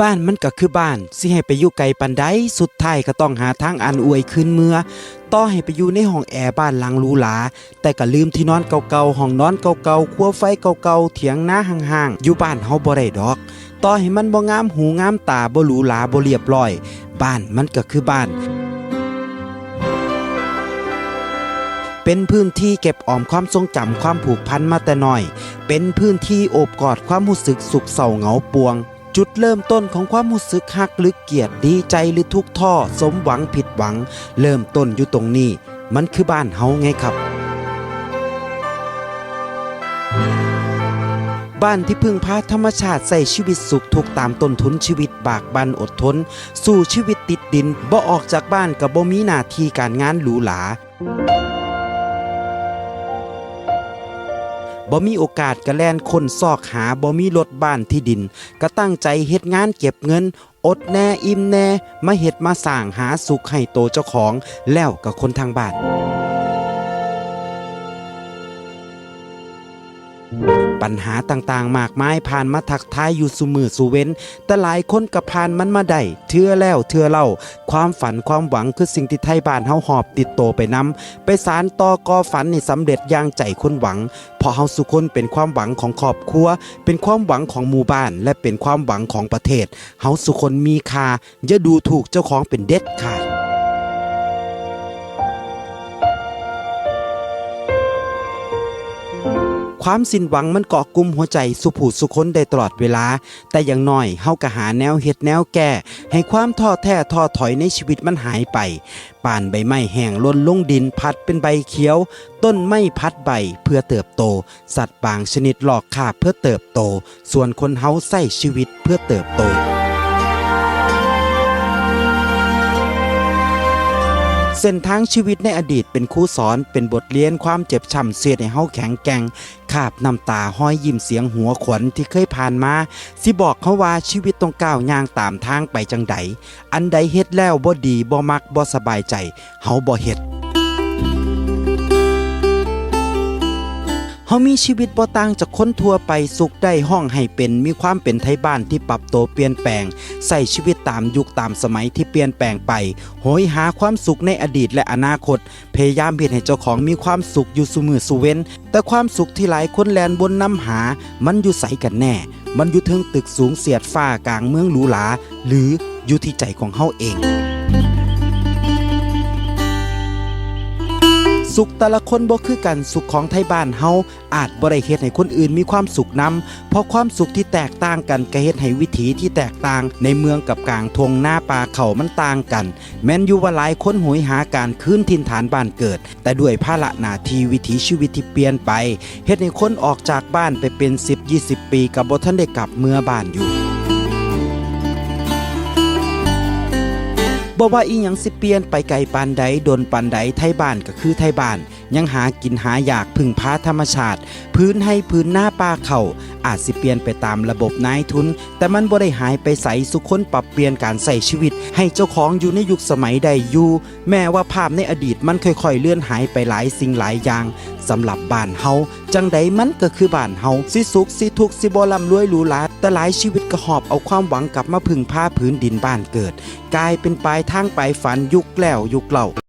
บ้านมันก็คือบ้าน สิให้ไปอยู่ไกลปันใดสุดท้ายก็ต้องหาทางอันอวยขึ้นเมื่อ ต่อให้ไปอยู่ในห้องแอร์บ้านหลังหรูหราแต่ก็ลืมที่นอนเก่าๆห้องนอนเก่าๆครัวไฟเก่าๆเถียงหน้าห่างๆ อยู่บ้านเฮาบ่ได้ดอก ต่อให้มันบ่งามหูงามตาบ่หรูหราบ่เรียบร้อย บ้านมันก็คือบ้านเป็นพื้นที่เก็บออมความทรงจำความผูกพันมาแต่น้อย เป็นพื้นที่โอบกอดความรู้สึกสุขเศร้าเหงาปวง จุดเริ่มต้นของความรู้สึกฮักหรือเกียดดีใจหรือทุกข์ท้อสมหวังผิดหวัง เริ่มต้นอยู่ตรงนี้ มันคือบ้านเฮาไงครับ บ้านที่พึ่งพาธรรมชาติใส่ชีวิตสุขทุกตามต้นทุนชีวิตบากบันอดทน สู่ชีวิตติดดินบ่ออกจากบ้านกับบ่มีหน้าที่การงานหรูหรา บ่มีโอกาสกระแลนคนซอกหาบ่มีรถบ้านที่ดิน ก็ตั้งใจเฮ็ดงานเก็บเงิน อดแน่อิ่มแน่ มาเฮ็ดมาสร้างหาสุขให้โตเจ้าของ แล้วกับคนทางบ้าน ปัญหาต่างๆ มากมายผ่านมาทักทายอยู่สุมือสุเว้น แต่หลายคนก็ผ่านมันมาได้เทื่อแล้วเทื่อเล่า ความฝันความหวังคือสิ่งที่ไทยบ้านเฮาหอบติดโตไปนำไปสารต่อกอฝันให้สำเร็จอย่างใจคนหวังเพราะเฮาสุคนเป็นความหวังของครอบครัว เป็นความหวังของหมู่บ้าน และเป็นความหวังของประเทศเฮาสุคนมีค่าอย่าดูถูกเจ้าของเป็นเด็ดขาด ความสิ้นหวังมันเกาะกลุ่มหัวใจสุผูสุคนได้ตลอดเวลา แต่อย่างน้อยเฮาก็หาแนวเฮ็ดแนวแก้ให้ความท้อแท้ท้อถอยในชีวิตมันหายไปป่านใบไม้แห้งล่นลงดินพัดเป็นใบเขียว ต้นไม้พัดใบเพื่อเติบโต สัตว์บางชนิดหลอกคาบเพื่อเติบโต ส่วนคนเฮาใส่ชีวิตเพื่อเติบโต เส้นทางชีวิตในอดีตเป็นครูสอนเป็นบทเรียนความเจ็บช้ำเสียดให้เฮาแข็งแกร่งคาบน้ำตาห้อยยิ้มเสียงหัวขวัญที่เคยผ่านมา สิบอกเขาว่าชีวิตต้องก้าวย่างตามทางไปจังใด อันใดเฮ็ดแล้วบ่ดีบ่มักบ่สบายใจเฮาบ่เฮ็ด เฮามีชีวิตบ่ต่างจากคนทั่วไปสุขได้ห้องให้เป็นมีความเป็นไทยบ้านที่ปรับตัวเปลี่ยนแปลงใส่ชีวิตตามยุคตามสมัยที่เปลี่ยนแปลงไปโหยหาความสุขในอดีตและอนาคต พยายามเฮ็ดให้เจ้าของมีความสุขอยู่สุมือสุเว้น แต่ความสุขที่หลายคนแลนบนน้ำหา มันอยู่ใสกันแน่ มันอยู่เทึงตึกสูงเสียดฟ้ากลางเมืองหรูหราหรืออยู่ที่ใจของเฮาเอง สุขแต่ละคนบ่คือกันสุขของไทยบ้านเฮาอาจบ่ได้เฮ็ดให้คนอื่นมีความสุขนำเพราะความสุขที่แตกต่างกันก็เฮ็ดให้วิถีที่แตกต่าง ในเมืองกับกลางทงหน้าป่าเขามันต่างกัน แม้นอยู่ว่าหลายคนโหยหาการคืนถิ่นฐานบ้านเกิด แต่ด้วยภาระหน้าที่วิถีชีวิตที่เปลี่ยนไปเฮ็ดให้คนออกจากบ้านไปเป็น 10-20 ปีกับบ่ทันได้กลับเมื่อบ้านอยู่ บ่ว่าอีหยังสิเปลี่ยนไปไกลปานใดโดนปานใดไทยบ้านก็คือไทยบ้าน ยังหากินหาอยากพึ่งพาธรรมชาติ พื้นให้พื้นหน้าป่าเขาอาจสิเปลี่ยนไปตามระบบนายทุน แต่มันบ่ได้หายไปใสสุคนปรับเปลี่ยนการใส่ชีวิต ให้เจ้าของอยู่ในยุคสมัยใดอยู่แม้ว่าภาพในอดีตมันค่อยๆเลื่อนหายไปหลายสิ่งหลายอย่างสำหรับบ้านเฮาจังใดมันก็คือบ้านเฮาสิสุขสิทุกข์สิบ่ร่ำรวยหรูหราแต่หลายชีวิตก็หอบเอาความหวังกลับมาพึ่งพาพื้นดินบ้านเกิด กลายเป็นปลายทางไปฝันยุคแล้วยุคเล่า